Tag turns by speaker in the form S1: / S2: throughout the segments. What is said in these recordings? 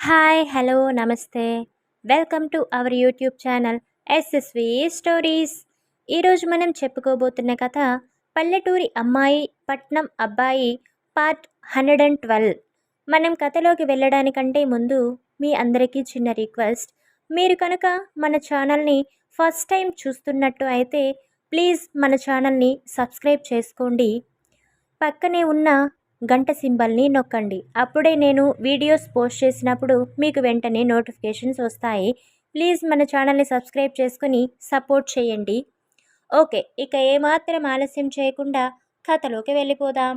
S1: Hi hello నమస్తే. Welcome to our YouTube channel SSV stories ఈరోజు మనం చెప్పుకోబోతున్న కథ పల్లెటూరి అమ్మాయి పట్నం అబ్బాయి పార్ట్ హండ్రెడ్ అండ్ ట్వెల్వ్ మనం కథలోకి వెళ్ళడానికంటే ముందు మీ అందరికీ చిన్న రిక్వెస్ట్ మీరు కనుక మన ఛానల్ని ఫస్ట్ టైం చూస్తున్నట్టు అయితే ప్లీజ్ మన ఛానల్ని సబ్స్క్రైబ్ చేసుకోండి. పక్కనే ఉన్న గంట సింబల్ని నొక్కండి. అప్పుడే నేను వీడియోస్ పోస్ట్ చేసినప్పుడు మీకు వెంటనే నోటిఫికేషన్స్ వస్తాయి. ప్లీజ్ మన ఛానల్ని సబ్స్క్రైబ్ చేసుకుని సపోర్ట్ చేయండి. ఓకే ఇక ఏమాత్రం ఆలస్యం చేయకుండా కథలోకి వెళ్ళిపోదాం.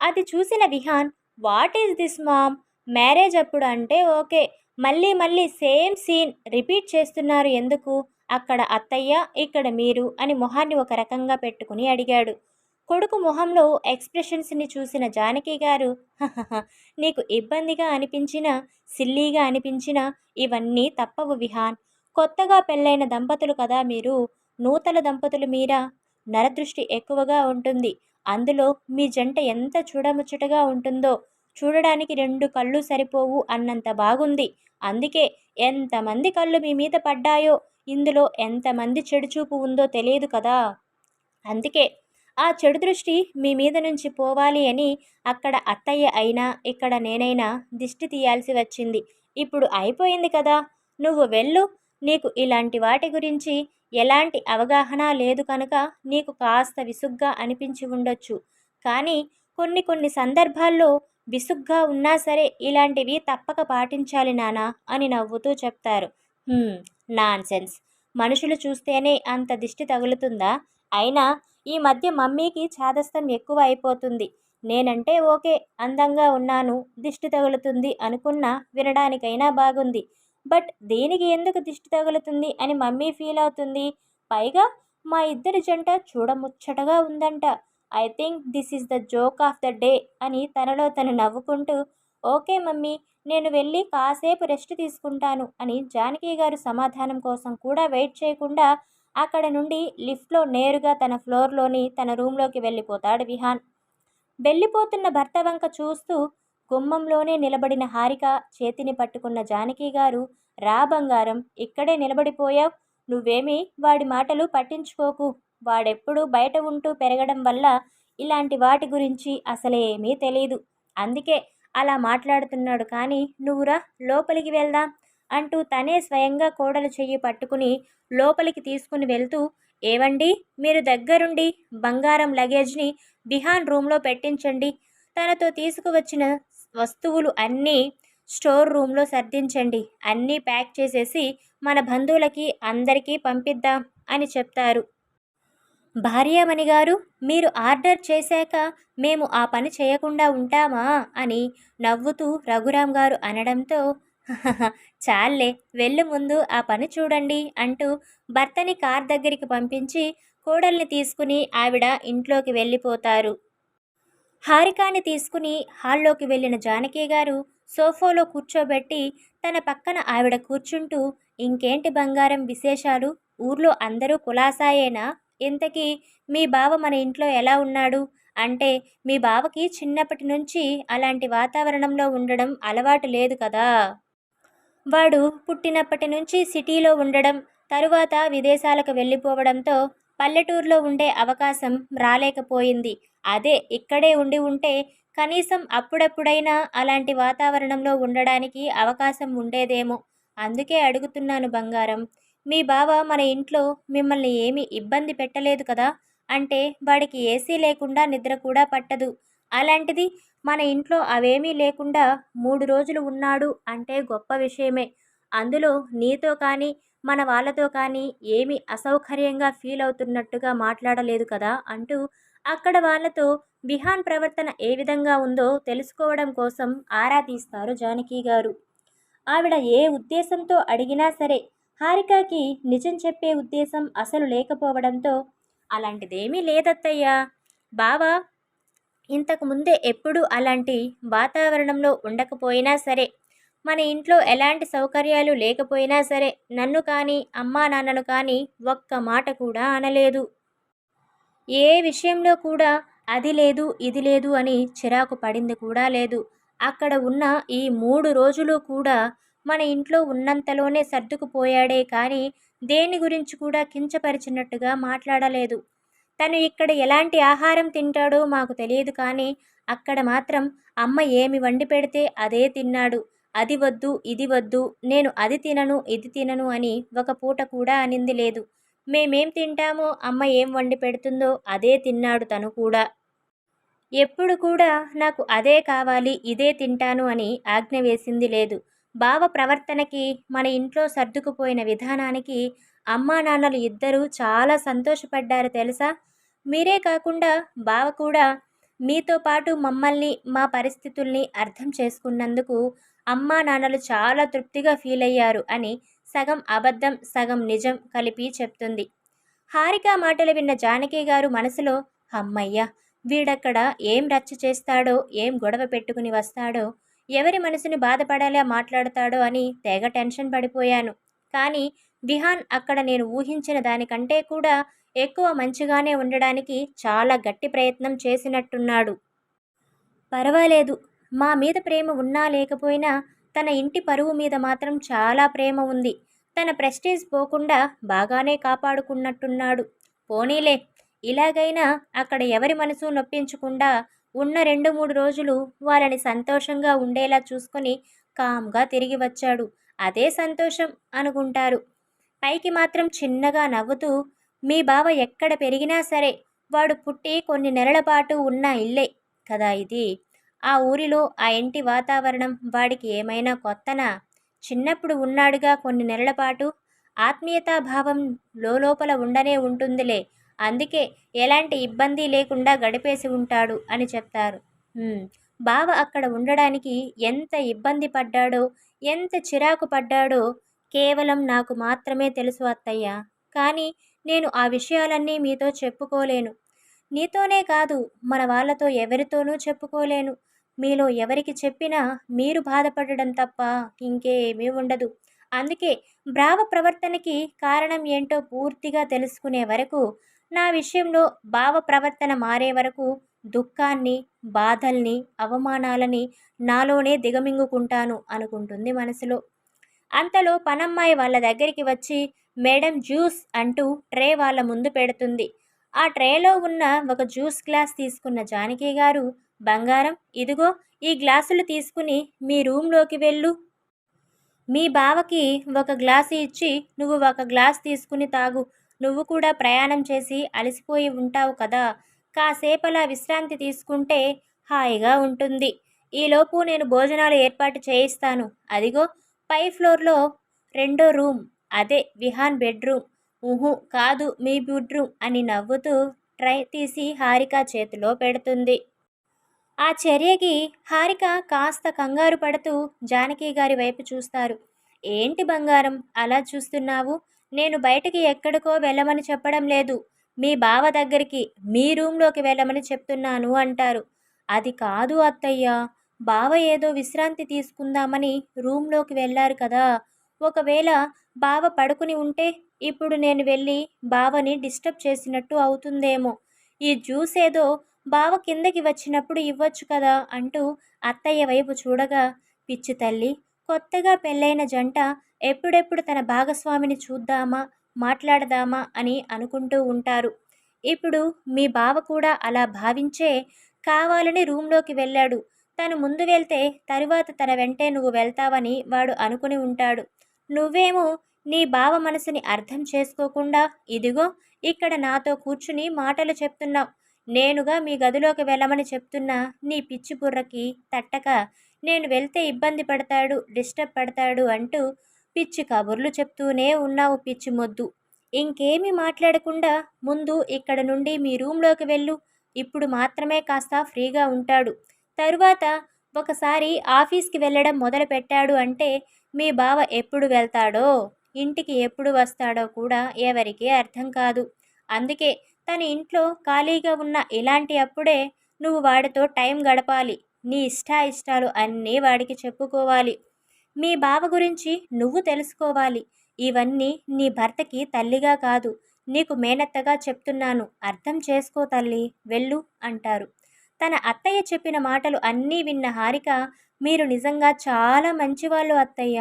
S1: అది చూసిన Vihaan what is this mom? Marriage అప్పుడు అంటే ఓకే. మళ్ళీ మళ్ళీ సేమ్ సీన్. రిపీట్ చేస్తున్నారు ఎందుకు? అక్కడ అత్తయ్య ఇక్కడ మీరు అని మొహాన్ని ఒక రకంగా పెట్టుకుని అడిగాడు. కొడుకు మొహంలో ఎక్స్ప్రెషన్స్ని చూసిన జానకి గారు నీకు ఇబ్బందిగా అనిపించినా సిల్లీగా అనిపించినా ఇవన్నీ తప్పవు విహాన్. కొత్తగా పెళ్ళైన దంపతులు కదా మీరు? నూతన దంపతులు మీరా? నరదృష్టి ఎక్కువగా ఉంటుంది. అందులో మీ జంట ఎంత చూడముచ్చటగా ఉంటుందో చూడడానికి రెండు కళ్ళు సరిపోవు అన్నంత బాగుంది. అందుకే ఎంతమంది కళ్ళు మీ మీద పడ్డాయో ఇందులో ఎంతమంది చెడు చూపు ఉందో తెలియదు కదా? అందుకే ఆ చెడు దృష్టి మీ మీద నుంచి పోవాలి అని అక్కడ అత్తయ్య అయినా ఇక్కడ నేనైనా దిష్టి తీయాల్సి వచ్చింది. ఇప్పుడు అయిపోయింది కదా! నువ్వు వెళ్ళు. నీకు ఇలాంటి వాటి గురించి ఎలాంటి అవగాహన లేదు కనుక నీకు కాస్త విసుగ్గా అనిపించి ఉండొచ్చు. కానీ కొన్ని కొన్ని సందర్భాల్లో విసుగ్గా ఉన్నా సరే ఇలాంటివి తప్పక పాటించాలి నానా అని నవ్వుతూ చెప్తారు. నాన్ సెన్స్ మనుషులు చూస్తేనే అంత దిష్టి తగులుతుందా? అయినా ఈ మధ్య మమ్మీకి చాదస్తం ఎక్కువ అయిపోతుంది నేనంటే ఓకే అందంగా ఉన్నాను దిష్టి తగులుతుంది అనుకున్నా వినడానికైనా బాగుంది. బట్ దేనికి ఎందుకు దిష్టి తగులుతుంది అని మమ్మీ ఫీల్ అవుతుంది. పైగా మా ఇద్దరి జంట చూడముచ్చటగా ఉందంట. I think this is the joke of the day అని తనలో తను నవ్వుకుంటూ ఓకే మమ్మీ నేను వెళ్ళి కాసేపు రెస్ట్ తీసుకుంటాను అని జానకి గారు సమాధానం కోసం కూడా వెయిట్ చేయకుండా అక్కడ నుండి లిఫ్ట్లో నేరుగా తన ఫ్లోర్లోని తన రూమ్లోకి వెళ్ళిపోతాడు విహాన్. వెళ్ళిపోతున్న భర్త వంక చూస్తూ గుమ్మంలోనే నిలబడిన హారిక చేతిని పట్టుకున్న జానకి గారు రా బంగారం ఇక్కడే నిలబడిపోయావు నువ్వేమీ వాడి మాటలు పట్టించుకోకు. వాడెప్పుడు బయట ఉంటూ పెరగడం వల్ల ఇలాంటి వాటి గురించి అసలేమీ తెలియదు అందుకే అలా మాట్లాడుతున్నాడు కానీ నువ్వురా లోపలికి వెళ్దాం. అంటూ తనే స్వయంగా కోడలు చెయ్యి పట్టుకుని లోపలికి తీసుకుని వెళ్తూ ఏవండి మీరు దగ్గరుండి బంగారం లగేజ్ని బిహాన్ రూమ్లో పెట్టించండి. తనతో తీసుకువచ్చిన వస్తువులు అన్నీ స్టోర్ రూమ్లో సర్దించండి. అన్నీ ప్యాక్ చేసేసి మన బంధువులకి అందరికీ పంపిద్దాం అని చెప్తారు. భార్యామణి గారు మీరు ఆర్డర్ చేశాక మేము ఆ పని చేయకుండా ఉంటామా? అని నవ్వుతూ రఘురాం గారు అనడంతో చాలే వెళ్ళు ముందు ఆ పని చూడండి అంటూ భర్తని కార్ దగ్గరికి పంపించి కోడల్ని తీసుకుని ఆవిడ ఇంట్లోకి వెళ్ళిపోతారు. హారికాని తీసుకుని హాల్లోకి వెళ్ళిన జానకి గారు సోఫాలో కూర్చోబెట్టి తన పక్కన ఆవిడ కూర్చుంటూ ఇంకేంటి బంగారం విశేషాలు? ఊర్లో అందరూ కులాసాయేనా? ఇంతకీ మీ బావ మన ఇంట్లో ఎలా ఉన్నాడు? అంటే మీ బావకి చిన్నప్పటి నుంచి అలాంటి వాతావరణంలో ఉండడం అలవాటు లేదు కదా? వాడు పుట్టినప్పటి నుంచి సిటీలో ఉండడం తరువాత విదేశాలకు వెళ్ళిపోవడంతో పల్లెటూరులో ఉండే అవకాశం రాలేకపోయింది. అదే ఇక్కడే ఉండి ఉంటే కనీసం అప్పుడప్పుడైనా అలాంటి వాతావరణంలో ఉండడానికి అవకాశం ఉండేదేమో. అందుకే అడుగుతున్నాను బంగారం మీ బావ మన ఇంట్లో మిమ్మల్ని ఏమీ ఇబ్బంది పెట్టలేదు కదా? అంటే వాడికి ఏసీ లేకుండా నిద్ర కూడా పట్టదు. అలాంటిది మన ఇంట్లో అవేమీ లేకుండా మూడు రోజులు ఉన్నాడు అంటే గొప్ప విషయమే. అందులో నీతో కానీ మన వాళ్ళతో కానీ ఏమీ అసౌకర్యంగా ఫీల్ అవుతున్నట్టుగా మాట్లాడలేదు కదా అంటూ అక్కడ వాళ్ళతో విహాన్ ప్రవర్తన ఏ విధంగా ఉందో తెలుసుకోవడం కోసం ఆరా తీస్తారు జానకి గారు. ఆవిడ ఏ ఉద్దేశంతో అడిగినా సరే హారికకి నిజం చెప్పే ఉద్దేశం అసలు లేకపోవడంతో అలాంటిదేమీ లేదత్తయ్యా. బావా ఇంతకుముందే ఎప్పుడూ అలాంటి వాతావరణంలో ఉండకపోయినా సరే మన ఇంట్లో ఎలాంటి సౌకర్యాలు లేకపోయినా సరే నన్ను కానీ అమ్మా నాన్నను కానీ ఒక్క మాట కూడా అనలేదు. ఏ విషయంలో కూడా అది లేదు ఇది లేదు అని చిరాకు పడింది కూడా లేదు. అక్కడ ఉన్న ఈ మూడు రోజులు కూడా మన ఇంట్లో ఉన్నంతలోనే సర్దుకుపోయాడే కానీ దేని గురించి కూడా కించపరిచినట్టుగా మాట్లాడలేదు. తను ఇక్కడ ఎలాంటి ఆహారం తింటాడో మాకు తెలియదు కానీ అక్కడ మాత్రం అమ్మ ఏమి వండి పెడితే అదే తిన్నాడు. అది వద్దు ఇది వద్దు నేను అది తినను ఇది తినను అని ఒక పూట కూడా అనింది లేదు. మేమేం తింటామో అమ్మ ఏం వండి పెడుతుందో అదే తిన్నాడు తను కూడా. ఎప్పుడు కూడా నాకు అదే కావాలి ఇదే తింటాను అని ఆజ్ఞ వేసింది లేదు. భావ ప్రవర్తనకి మన ఇంట్లో సర్దుకుపోయిన విధానానికి అమ్మా నాన్నలు ఇద్దరూ చాలా సంతోషపడ్డారు తెలుసా? మీరే కాకుండా బావ కూడా మీతో పాటు మమ్మల్ని మా పరిస్థితుల్ని అర్థం చేసుకున్నందుకు అమ్మా నాన్నలు చాలా తృప్తిగా ఫీల్ అయ్యారు అని సగం అబద్ధం సగం నిజం కలిపి చెప్తుంది. హారిక మాటలు విన్న జానకి గారు మనసులో అమ్మయ్య వీడక్కడ ఏం రచ్చ చేస్తాడో ఏం గొడవ పెట్టుకుని వస్తాడో ఎవరి మనసుని బాధపడేలా మాట్లాడతాడో అని తెగ టెన్షన్ పడిపోయాను. కానీ విహాన్ అక్కడ నేను ఊహించిన దానికంటే కూడా ఎక్కువ మంచిగానే ఉండడానికి చాలా గట్టి ప్రయత్నం చేసినట్టున్నాడు. పర్వాలేదు. మా మీద ప్రేమ ఉన్నా లేకపోయినా తన ఇంటి పరువు మీద మాత్రం చాలా ప్రేమ ఉంది. తన ప్రెస్టేజ్ పోకుండా బాగానే కాపాడుకున్నట్టున్నాడు. పోనీలే. ఇలాగైనా అక్కడ ఎవరి మనసు నొప్పించకుండా ఉన్న రెండు మూడు రోజులు వాళ్ళని సంతోషంగా ఉండేలా చూసుకొని కామ్గా తిరిగి వచ్చాడు. అదే సంతోషం అనుకుంటారు. పైకి మాత్రం చిన్నగా నవ్వుతూ మీ బావ ఎక్కడ పెరిగినా సరే వాడు పుట్టి కొన్ని నెలల పాటు ఉన్న ఇల్లే కదా ఇది. ఆ ఊరిలో ఆ ఇంటి వాతావరణం వాడికి ఏమైనా కొత్తనా? చిన్నప్పుడు ఉన్నాడుగా కొన్ని నెలల పాటు. ఆత్మీయతాభావం లోపల ఉండనే ఉంటుందిలే. అందుకే ఎలాంటి ఇబ్బంది లేకుండా గడిపేసి ఉంటాడు అని చెప్తారు. బావ అక్కడ ఉండడానికి ఎంత ఇబ్బంది పడ్డాడో ఎంత చిరాకు పడ్డాడో కేవలం నాకు మాత్రమే తెలుసు అత్తయ్య. కానీ నేను ఆ విషయాలన్నీ మీతో చెప్పుకోలేను. నీతోనే కాదు మన వాళ్ళతో ఎవరితోనూ చెప్పుకోలేను. మీలో ఎవరికి చెప్పినా మీరు బాధపడడం తప్ప ఇంకేమీ ఉండదు. అందుకే బ్రావ ప్రవర్తనకి కారణం ఏంటో పూర్తిగా తెలుసుకునే వరకు నా విషయంలో భావ ప్రవర్తన మారే వరకు దుఃఖాన్ని బాధల్ని అవమానాలని నాలోనే దిగమింగుకుంటాను అనుకుంటుంది మనసులో. అంతలో పనమ్మాయి వాళ్ళ దగ్గరికి వచ్చి మేడం జ్యూస్ అంటూ ట్రే వాళ్ళ ముందు పెడుతుంది. ఆ ట్రేలో ఉన్న ఒక జ్యూస్ గ్లాస్ తీసుకున్న జానకి గారు బంగారం ఇదిగో ఈ గ్లాసులు తీసుకుని మీ రూమ్లోకి వెళ్ళు. మీ బావకి ఒక గ్లాసు ఇచ్చి నువ్వు ఒక గ్లాస్ తీసుకుని తాగు. నువ్వు కూడా ప్రయాణం చేసి అలసిపోయి ఉంటావు కదా. కాసేపలా విశ్రాంతి తీసుకుంటే హాయిగా ఉంటుంది. ఈలోపు నేను భోజనాలు ఏర్పాటు చేయిస్తాను. అదిగో పై ఫ్లోర్లో రెండో రూమ్. అదే విహాన్ బెడ్రూమ్. ఊహు కాదు మీ బెడ్రూమ్ అని నవ్వుతూ ట్రై తీసి హారిక చేతిలో పెడుతుంది. ఆ చర్యకి హారిక కాస్త కంగారు పడుతూ జానకి గారి వైపు చూస్తారు. ఏంటి బంగారం అలా చూస్తున్నావు? నేను బయటికి ఎక్కడికో వెళ్ళమని చెప్పడం లేదు. మీ బావ దగ్గరికి మీ రూమ్లోకి వెళ్ళమని చెప్తున్నాను అంటారు. అది కాదు అత్తయ్య. బావ ఏదో విశ్రాంతి తీసుకుందామని రూమ్లోకి వెళ్ళారు కదా. ఒకవేళ బావ పడుకుని ఉంటే ఇప్పుడు నేను వెళ్ళి బావని డిస్టర్బ్ చేసినట్టు అవుతుందేమో. ఈ జ్యూస్ ఏదో బావ కిందకి వచ్చినప్పుడు ఇవ్వచ్చు కదా అంటూ అత్తయ్య వైపు చూడగా పిచ్చి తల్లి కొత్తగా పెళ్ళైన జంట ఎప్పుడెప్పుడు తన భాగస్వామిని చూద్దామా మాట్లాడదామా అని అనుకుంటూ ఉంటారు. ఇప్పుడు మీ బావ కూడా అలా భావించే కావాలని రూమ్లోకి వెళ్ళాడు. తను ముందు వెళ్తే తరువాత తన వెంటే నువ్వు వెళ్తావని వాడు అనుకుని ఉంటాడు. నువ్వేమో నీ బావ మనసుని అర్థం చేసుకోకుండా ఇదిగో ఇక్కడ నాతో కూర్చుని మాటలు చెప్తున్నావు. నేనుగా మీ గదిలోకి వెళ్ళమని చెప్తున్నా నీ పిచ్చి బుర్రకి తట్టక నేను వెళ్తే ఇబ్బంది పడతాడు డిస్టర్బ్ పడతాడు అంటూ పిచ్చి కబుర్లు చెప్తూనే ఉన్నావు పిచ్చి మొద్దు. ఇంకేమీ మాట్లాడకుండా ముందు ఇక్కడ నుండి మీ రూమ్లోకి వెళ్ళు. ఇప్పుడు మాత్రమే కాస్త ఫ్రీగా ఉంటాడు. తరువాత ఒకసారి ఆఫీస్కి వెళ్ళడం మొదలు పెట్టాడు అంటే మీ బావ ఎప్పుడు వెళ్తాడో ఇంటికి ఎప్పుడు వస్తాడో కూడా ఎవరికీ అర్థం కాదు. అందుకే తన ఇంట్లో ఖాళీగా ఉన్న ఇలాంటి అప్పుడే నువ్వు వాడితో టైం గడపాలి. నీ ఇష్ట ఇష్టాలు అన్నీ వాడికి చెప్పుకోవాలి. మీ బావ గురించి నువ్వు తెలుసుకోవాలి. ఇవన్నీ నీ భర్తకి తల్లిగా కాదు. నీకు మేనత్తగా చెప్తున్నాను. అర్థం చేసుకో తల్లి. వెళ్ళు అంటారు. తన అత్తయ్య చెప్పిన మాటలు అన్నీ విన్న హారిక మీరు నిజంగా చాలా మంచివాళ్ళు అత్తయ్య.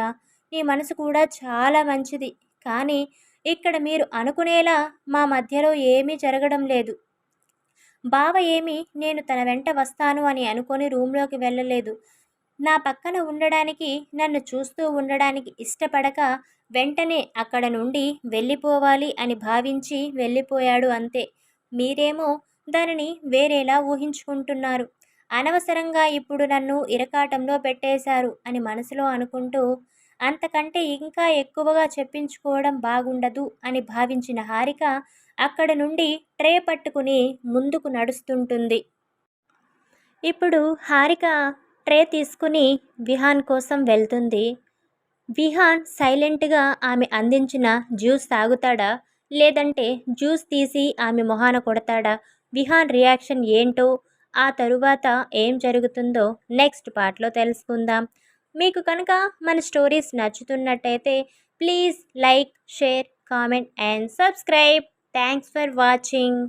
S1: నీ మనసు కూడా చాలా మంచిది. కానీ ఇక్కడ మీరు అనుకునేలా మా మధ్యలో ఏమీ జరగడం లేదు. బావ ఏమి నేను తన వెంట వస్తాను అని అనుకొని రూమ్లోకి వెళ్ళలేదు. నా పక్కన ఉండడానికి నన్ను చూస్తూ ఉండడానికి ఇష్టపడక వెంటనే అక్కడ నుండి వెళ్ళిపోవాలి అని భావించి వెళ్ళిపోయాడు అంతే. మీరేమో దానిని వేరేలా ఊహించుకుంటున్నారు. అనవసరంగా ఇప్పుడు నన్ను ఇరకాటంలో పెట్టేశారు అని మనసులో అనుకుంటూ అంతకంటే ఇంకా ఎక్కువగా చెప్పించుకోవడం బాగుండదు అని భావించిన హారిక అక్కడ నుండి ట్రే పట్టుకుని ముందుకు నడుస్తుంటుంది. ఇప్పుడు హారిక ట్రే తీసుకుని విహాన్ కోసం వెళ్తుంది. విహాన్ సైలెంట్గా ఆమె అందించిన జ్యూస్ తాగుతాడా? లేదంటే జ్యూస్ తీసి ఆమె మొహాన కొడతాడా? విహాన్ రియాక్షన్ ఏంటో ఆ తరువాత ఏం జరుగుతుందో నెక్స్ట్ పార్ట్లో తెలుసుకుందాం. మీకు కనుక మన stories నచ్చుతున్నట్టయితే please like share comment and subscribe. Thanks for watching.